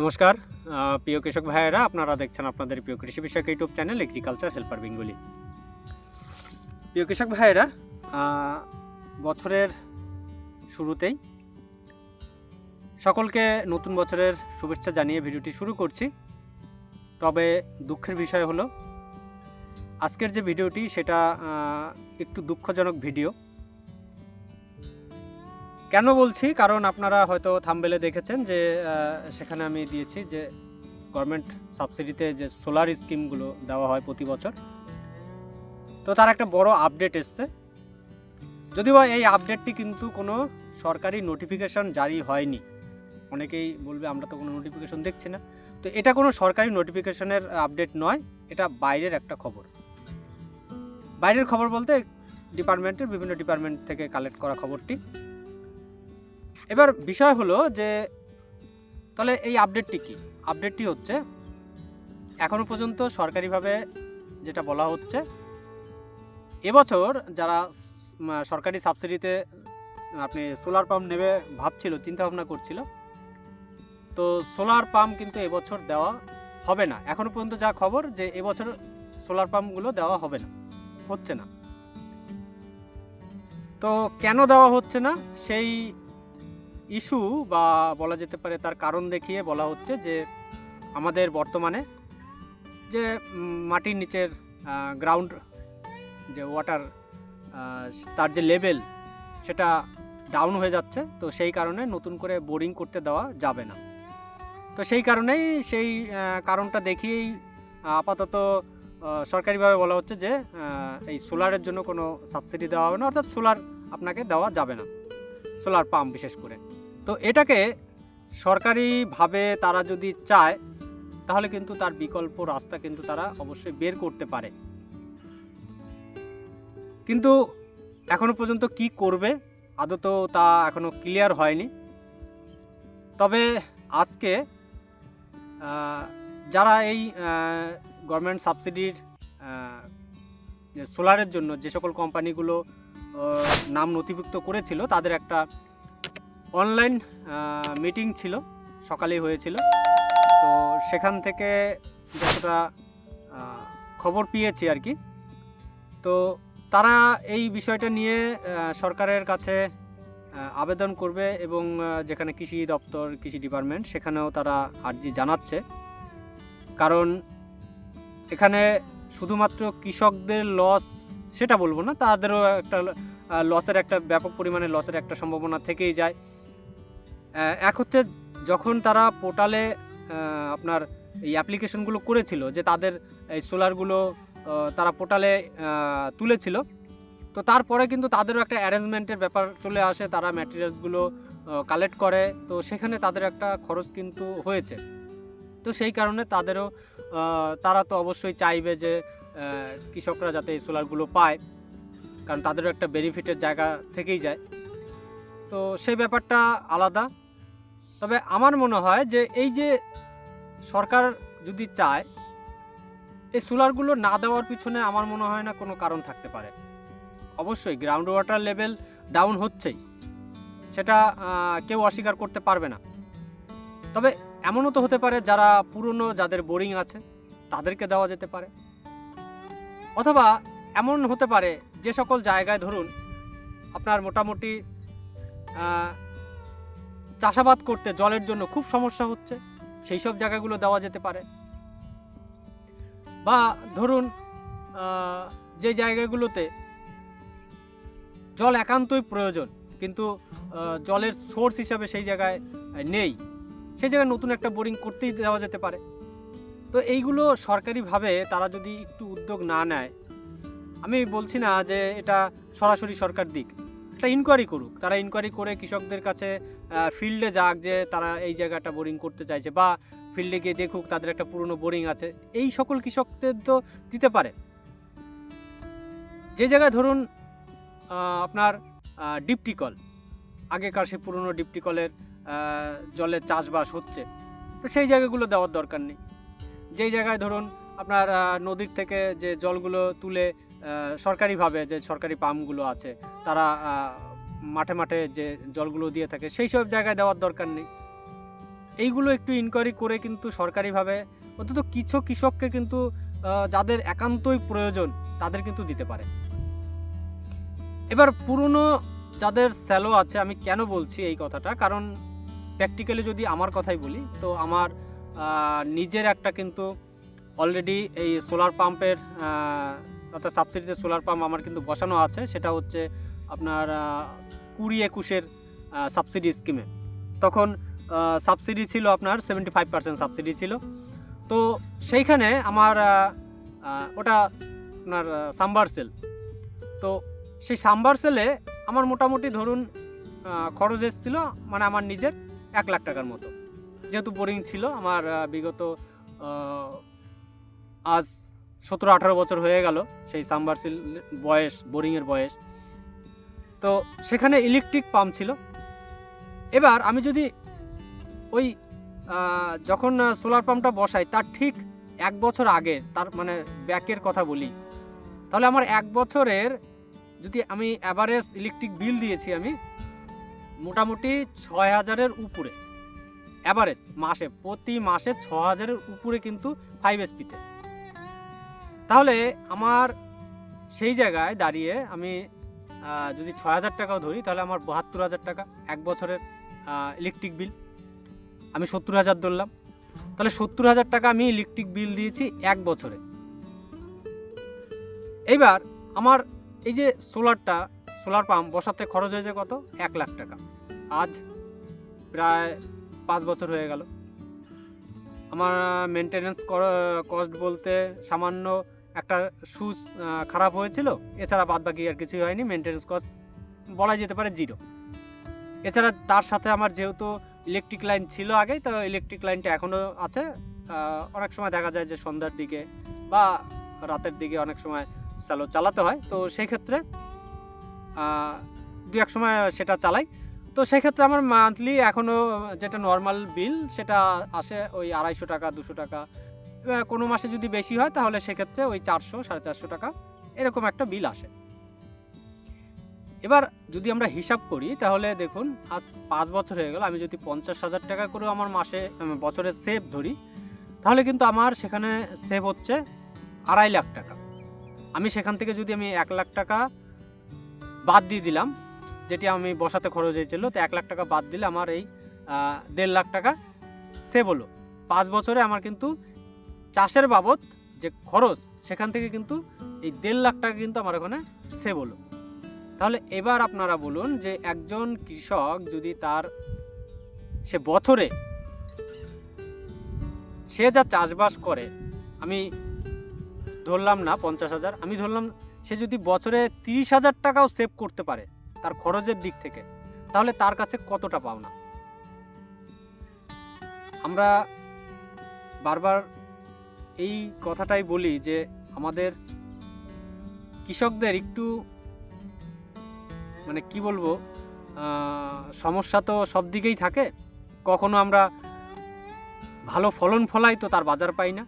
নমস্কার প্রিয় কৃষক ভাইয়েরা, আপনারা দেখছেন আপনাদের প্রিয় কৃষি বিষয়ক YouTube channel agriculture helper Bengali. প্রিয় কৃষক ভাইয়েরা বছরের শুরুতেই সকলকে নতুন বছরের শুভেচ্ছা জানিয়ে ভিডিওটি শুরু করছি। তবে দুঃখের বিষয় হলো, আজকের যে ভিডিওটি সেটা একটু দুঃখজনক ভিডিও। কেন বলছি? কারণ আপনারা হয়তো থাম্বেলে দেখেছেন যে সেখানে আমি দিয়েছি যে গভর্নমেন্ট সাবসিডিতে যে সোলার স্কিমগুলো দেওয়া হয় প্রতি বছর। তো তার একটা বড় আপডেট এসছে। যদিও এই আপডেটটি কিন্তু কোনো সরকারি নোটিফিকেশন জারি হয়নি। অনেকেই বলবে, আমরা তো কোনো নোটিফিকেশন দেখছি না। তো এটা কোনো সরকারি নোটিফিকেশনের আপডেট নয়, এটা বাইরের একটা খবর। বাইরের খবর বলতে ডিপার্টমেন্টের বিভিন্ন ডিপার্টমেন্ট থেকে কালেক্ট করা খবরটি। এবার বিষয় হলো যে, তাহলে এই আপডেটটি কি? আপডেটটি হচ্ছে, এখনও পর্যন্ত সরকারিভাবে যেটা বলা হচ্ছে, এবছর যারা সরকারি সাবসিডিতে আপনি সোলার পাম্প নেবে ভাবছিল চিন্তা ভাবনা করছিল, তো সোলার পাম্প কিন্তু এবছর দেওয়া হবে না। এখনও পর্যন্ত যা খবর যে এবছর সোলার পাম্পগুলো দেওয়া হবে না, হচ্ছে না। তো কেন দেওয়া হচ্ছে না? সেই ইস্যু বা বলা যেতে পারে তার কারণ দেখিয়ে বলা হচ্ছে যে আমাদের বর্তমানে যে মাটির নিচের গ্রাউন্ড যে ওয়াটার তার যে লেভেল সেটা ডাউন হয়ে যাচ্ছে। তো সেই কারণে নতুন করে বোরিং করতে দেওয়া যাবে না। তো সেই কারণেই সেই কারণটা দেখিয়েই আপাতত সরকারিভাবে বলা হচ্ছে যে এই সোলারের জন্য কোনো সাবসিডি দেওয়া হবে না। অর্থাৎ সোলার আপনাকে দেওয়া যাবে না। সোলার পাম্প বিশেষ করে। তো এটাকে সরকারিভাবে তারা যদি চায়, তাহলে কিন্তু তার বিকল্প রাস্তা কিন্তু তারা অবশ্যই বের করতে পারে। কিন্তু এখনও পর্যন্ত কি করবে, আদত তা এখনও ক্লিয়ার হয়নি। তবে আজকে যারা এই গভর্নমেন্ট সাবসিডির সোলারের জন্য যে সকল কোম্পানিগুলো নাম নথিভুক্ত করেছিল, তাদের একটা অনলাইন মিটিং ছিল, সকালেই হয়েছিল। তো সেখান থেকে যতটা খবর পেয়েছি আর কি, তো তারা এই বিষয়টা নিয়ে সরকারের কাছে আবেদন করবে এবং যেখানে কৃষি দপ্তর, কৃষি ডিপার্টমেন্ট সেখানেও তারা আর্জি জানাচ্ছে। কারণ এখানে শুধুমাত্র কৃষকদের লস সেটা বলব না, তাদেরও একটা লসের একটা, ব্যাপক পরিমাণে লসের একটা সম্ভাবনা থেকেই যায়। এক হচ্ছে যখন তারা পোর্টালে আপনার এই অ্যাপ্লিকেশনগুলো করেছিল যে তাদের এই সোলারগুলো তারা পোর্টালে তুলেছিল, তো তারপরে কিন্তু তাদেরও একটা অ্যারেঞ্জমেন্টের ব্যাপার চলে আসে, তারা ম্যাটেরিয়ালসগুলো কালেক্ট করে, তো সেখানে তাদের একটা খরচ কিন্তু হয়েছে। তো সেই কারণে তাদেরও তারা তো অবশ্যই চাইবে যে কৃষকরা যাতে এই সোলারগুলো পায়, কারণ তাদেরও একটা বেনিফিটের জায়গা থেকেই যায়। তো সেই ব্যাপারটা আলাদা। তবে আমার মনে হয় যে এই যে সরকার যদি চায়, এই সোলারগুলো না দেওয়ার পিছনে আমার মনে হয় না কোনো কারণ থাকতে পারে। অবশ্যই গ্রাউন্ড ওয়াটার লেভেল ডাউন হচ্ছেই। সেটা কেউ অস্বীকার করতে পারবে না। তবে এমনও তো হতে পারে যারা পুরনো, যাদের বোরিং আছে, তাদেরকে দেওয়া যেতে পারে। অথবা এমন হতে পারে যে সকল জায়গায় ধরুন, আপনার মোটামুটি চাষাবাদ করতে জলের জন্য খুব সমস্যা হচ্ছে, সেই সব জায়গাগুলো দেওয়া যেতে পারে। বা ধরুন যে জায়গাগুলোতে জল একান্তই প্রয়োজন, কিন্তু জলের সোর্স হিসাবে সেই জায়গায় নেই, সেই জায়গায় নতুন একটা বোরিং করতেই দেওয়া যেতে পারে। তো এইগুলো সরকারিভাবে তারা যদি একটু উদ্যোগ না নেয়, আমি বলছি না যে এটা সরাসরি সরকার দিক। একটা ইনকোয়ারি করুক। তারা ইনকোয়ারি করে কৃষকদের কাছে ফিল্ডে যাক যে তারা এই জায়গাটা বোরিং করতে চাইছে বা ফিল্ডে গিয়ে দেখুক তাদের একটা পুরনো বোরিং আছে। এই সকল কৃষকদের তো দিতে পারে। যে জায়গায় ধরুন আপনার ডিপটিকল আগেকার সে পুরনো ডিপটি কলের আহ, জলের চাষবাস হচ্ছে তো সেই জায়গাগুলো দেওয়ার দরকার নেই। যেই জায়গায় ধরুন আপনার নদীর থেকে যে জলগুলো তুলে সরকারিভাবে যে সরকারি পাম্পগুলো আছে, তারা মাঠে মাঠে যে জলগুলো দিয়ে থাকে, সেই সব জায়গায় দেওয়ার দরকার নেই। এইগুলো একটু ইনকোয়ারি করে কিন্তু সরকারিভাবে অন্তত কিছু কৃষককে কিন্তু যাদের একান্তই প্রয়োজন, তাদের কিন্তু দিতে পারে। এবার পুরনো যাদের স্যালো আছে, আমি কেন বলছি এই কথাটা? কারণ প্র্যাকটিক্যালি যদি আমার কথাই বলি, তো আমার নিজের একটা কিন্তু অলরেডি এই সোলার পাম্পের অর্থাৎ সাবসিডিতে সোলার পাম্প আমার কিন্তু বসানো আছে, সেটা হচ্ছে আপনার কুড়ি একুশের সাবসিডি স্কিমে তখন সাবসিডি ছিল আপনার সেভেন্টি ফাইভ পার্সেন্ট সাবসিডি ছিল। তো সেইখানে আমার ওটা আপনার সাম্বারসেল তো সেই সাম্বারসেলে আমার মোটামুটি ধরুন খরচ এসেছিল মানে আমার নিজের এক লাখ টাকার মতো। যেহেতু বোরিং ছিল, আমার বিগত আজ সতেরো, আঠারো বছর হয়ে গেল সেই সাম্বারসিল বয়স বোরিংয়ের বয়স। তো সেখানে ইলেকট্রিক পাম্প ছিল। এবার আমি যদি ওই যখন সোলার পাম্পটা বসাই, তার ঠিক এক বছর আগে, তার মানে ব্যাকের কথা বলি, তাহলে আমার এক বছরের যদি আমি অ্যাভারেজ ইলেকট্রিক বিল দিয়েছি আমি, মোটামুটি ছয় হাজারের উপরে। অ্যাভারেজ মাসে, প্রতি মাসে ছ হাজারের উপরে কিন্তু ফাইভ এসপিতে তাহলে আমার সেই জায়গায় দাঁড়িয়ে আমি যদি ছয় হাজার টাকাও ধরি, তাহলে আমার বাহাত্তর হাজার টাকা এক বছরের ইলেকট্রিক বিল আমি সত্তর হাজার ধরলাম। তাহলে সত্তর হাজার টাকা আমি ইলেকট্রিক বিল দিয়েছি এক বছরে। এইবার আমার এই যে সোলারটা সোলার পাম্প বসাতে খরচ হয়েছে কত? এক লাখ টাকা। আজ প্রায় পাঁচ বছর হয়ে গেল। আমার মেনটেনেন্স কস্ট বলতে সামান্য একটা সুস খারাপ হয়েছিল। এছাড়া বাদ বাকি আর কিছুই হয়নি মেনটেনেন্স কস্ট বলা যেতে পারে জিরো এছাড়া তার সাথে আমার যেহেতু ইলেকট্রিক লাইন ছিল আগেই, তো ইলেকট্রিক লাইনটা এখনও আছে। অনেক সময় দেখা যায় যে সন্ধ্যার দিকে বা রাতের দিকে অনেক সময় স্যালো চালাতে হয়। তো সেই ক্ষেত্রে দু এক সময় সেটা চালাই। তো সেই ক্ষেত্রে আমার মান্থলি এখনও যেটা নর্মাল বিল সেটা আসে ওই আড়াইশো টাকা, দুশো টাকা কোনো মাসে যদি বেশি হয়, তাহলে সেক্ষেত্রে ওই চারশো, সাড়ে চারশো টাকা এরকম একটা বিল আসে। এবার যদি আমরা হিসাব করি, তাহলে দেখুন, আজ পাঁচ বছর হয়ে গেল, আমি যদি পঞ্চাশ হাজার টাকা করে আমার মাসে বছরে সেভ ধরি, তাহলে কিন্তু আমার সেখানে সেভ হচ্ছে আড়াই লাখ টাকা। আমি সেখান থেকে যদি আমি এক লাখ টাকা বাদ দিয়ে দিলাম, যেটি আমি বসাতে খরচ হয়েছিল, তো এক লাখ টাকা বাদ দিলে আমার এই দেড় লাখ টাকা সেভ হলো। পাঁচ বছরে আমার কিন্তু চাষের বাবদ যে খরচ, সেখান থেকে কিন্তু এই দেড় লাখ টাকা কিন্তু আমার ওখানে সেভ হলো। তাহলে এবার আপনারা বলুন যে একজন কৃষক যদি তার সে বছরে সে যা চাষবাস করে, আমি ধরলাম না পঞ্চাশ হাজার, আমি ধরলাম সে যদি বছরে তিরিশ হাজার টাকাও সেভ করতে পারে তার খরচের দিক থেকে, তাহলে তার কাছে কতটা পাওনা? আমরা বারবার এই কথাটাই বলি যে আমাদের কৃষকদের একটু মানে কি বলব সমস্যা তো সব দিকেই থাকে। কখনো আমরা ভালো ফলন ফলাই তো তার বাজার পাই না।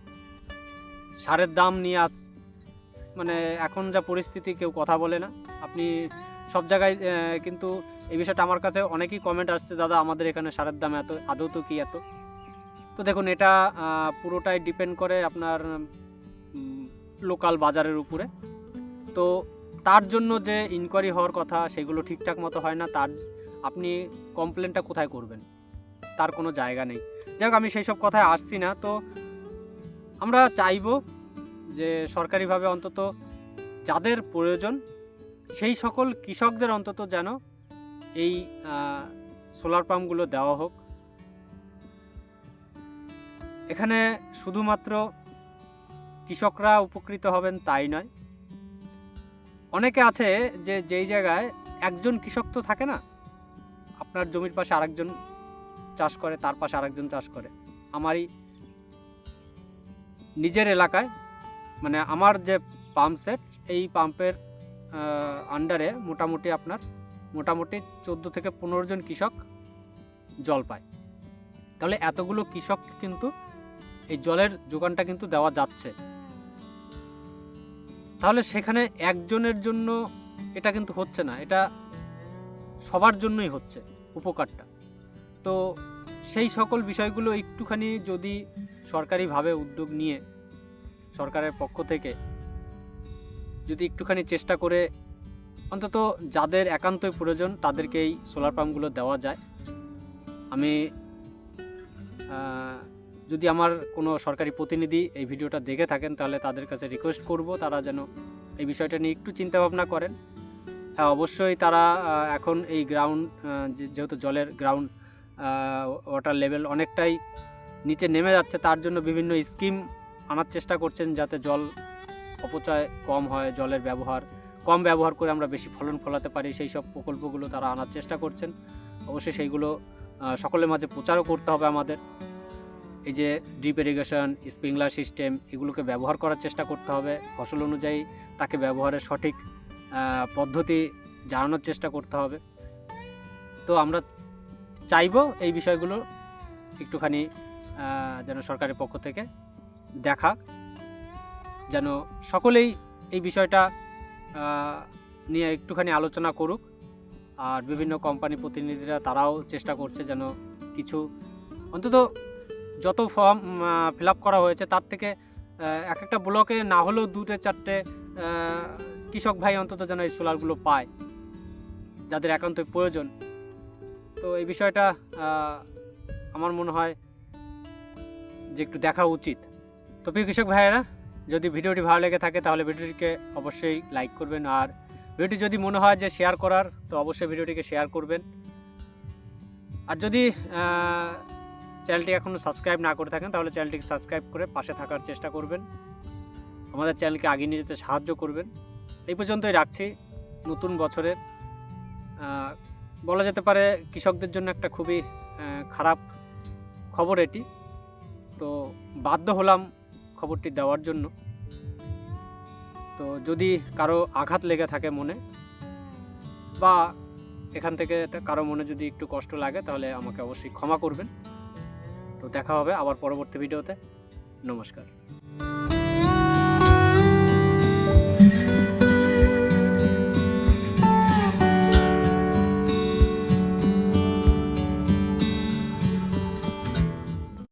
সারের দাম নিয়ে আস মানে এখন যা পরিস্থিতি কেউ কথা বলে না। আপনি সব জায়গায় কিন্তু এই বিষয়টা আমার কাছে অনেকেই কমেন্ট আসছে, দাদা, আমাদের এখানে সারের দাম এত, আদৌ তো কি এত? তো দেখুন, এটা পুরোটাই ডিপেন্ড করে আপনার লোকাল বাজারের উপরে। তো তার জন্য যে ইনকোয়ারি হওয়ার কথা, সেগুলো ঠিকঠাক মতো হয় না। তার, আপনি কমপ্লেনটা কোথায় করবেন? তার কোনো জায়গা নেই। যাই আমি সেই সব কথায় আসছি না। তো আমরা চাইব যে সরকারিভাবে অন্তত যাদের প্রয়োজন, সেই সকল কৃষকদের অন্তত যেন এই সোলার পাম্পগুলো দেওয়া হোক। এখানে শুধুমাত্র কৃষকরা উপকৃত হবেন তাই নয়। অনেকে আছে যে যেই জায়গায় একজন কৃষক তো থাকে না, আপনার জমির পাশে আরেকজন চাষ করে, তার পাশে আরেকজন চাষ করে। আমারই নিজের এলাকায় মানে আমার যে পাম্প সেট, এই পাম্পের আন্ডারে মোটামুটি আপনার মোটামুটি চোদ্দ থেকে পনেরো জন কৃষক জল পায়। তাহলে এতগুলো কৃষক কিন্তু এই জলের যোগানটা কিন্তু দেওয়া যাচ্ছে। তাহলে সেখানে একজনের জন্য এটা কিন্তু হচ্ছে না, এটা সবার জন্যই হচ্ছে উপকারটা। তো সেই সকল বিষয়গুলো একটুখানি যদি সরকারিভাবে উদ্যোগ নিয়ে সরকারের পক্ষ থেকে যদি একটুখানি চেষ্টা করে অন্তত যাদের একান্তই প্রয়োজন তাদেরকে এই সোলার পাম্পগুলো দেওয়া যায়। আমি যদি আমার কোনো সরকারি প্রতিনিধি এই ভিডিওটা দেখে থাকেন, তাহলে তাদের কাছে রিকোয়েস্ট করব তারা যেন এই বিষয়টা নিয়ে একটু চিন্তা ভাবনা করেন। হ্যাঁ অবশ্যই তারা এখন এই গ্রাউন্ড যেহেতু জলের গ্রাউন্ড ওয়াটার লেভেল অনেকটাই নিচে নেমে যাচ্ছে, তার জন্য বিভিন্ন স্কিম আনার চেষ্টা করছেন যাতে জল অপচয় কম হয়, জলের ব্যবহার, কম ব্যবহার করে আমরা বেশি ফলন ফলাতে পারি, সেই সব প্রকল্পগুলো তারা আনার চেষ্টা করছেন। অবশ্যই সেইগুলো সকলের মাঝে প্রচারও করতে হবে আমাদের। এই যে ড্রিপ ইরিগেশন স্প্রিংলার সিস্টেম এগুলোকে ব্যবহার করার চেষ্টা করতে হবে। ফসল অনুযায়ী তাকে ব্যবহারের সঠিক পদ্ধতি জানানোর চেষ্টা করতে হবে। তো আমরা চাইব এই বিষয়গুলো একটুখানি যেন সরকারের পক্ষ থেকে দেখা, যেন সকলেই এই বিষয়টা নিয়ে একটুখানি আলোচনা করুক। আর বিভিন্ন কোম্পানি প্রতিনিধিরা তারাও চেষ্টা করছে যেন কিছু, অন্তত যত ফর্ম ফিল করা হয়েছে, তার থেকে এক একটা ব্লকে না হলেও দুটো চারটে কৃষক ভাই অন্তত যেন এই সোলারগুলো পায়, যাদের একান্তই প্রয়োজন। তো এই বিষয়টা আমার মনে হয় যে একটু দেখা উচিত। তো প্রিয় কৃষক ভাইয়েরা, যদি ভিডিওটি ভালো লেগে থাকে, তাহলে ভিডিওটিকে অবশ্যই লাইক করবেন, আর ভিডিওটি যদি মনে হয় যে শেয়ার করার, তো অবশ্যই ভিডিওটিকে শেয়ার করবেন। আর যদি চ্যানেলটি এখনও সাবস্ক্রাইব না করে থাকেন, তাহলে চ্যানেলটিকে সাবস্ক্রাইব করে পাশে থাকার চেষ্টা করবেন। আমাদের চ্যানেলকে আগিয়ে নিয়ে যেতে সাহায্য করবেন। এই পর্যন্তই রাখছি নতুন বছরের। বলা যেতে পারে কৃষকদের জন্য একটা খুবই খারাপ খবর এটি। তো বাধ্য হলাম খবরটি দেওয়ার জন্য। তো যদি কারও আঘাত লেগে থাকে মনে, বা এখান থেকে কারও মনে যদি একটু কষ্ট লাগে, তাহলে আমাকে অবশ্যই ক্ষমা করবেন। তো দেখা হবে আবার পরবর্তী ভিডিওতে। নমস্কার।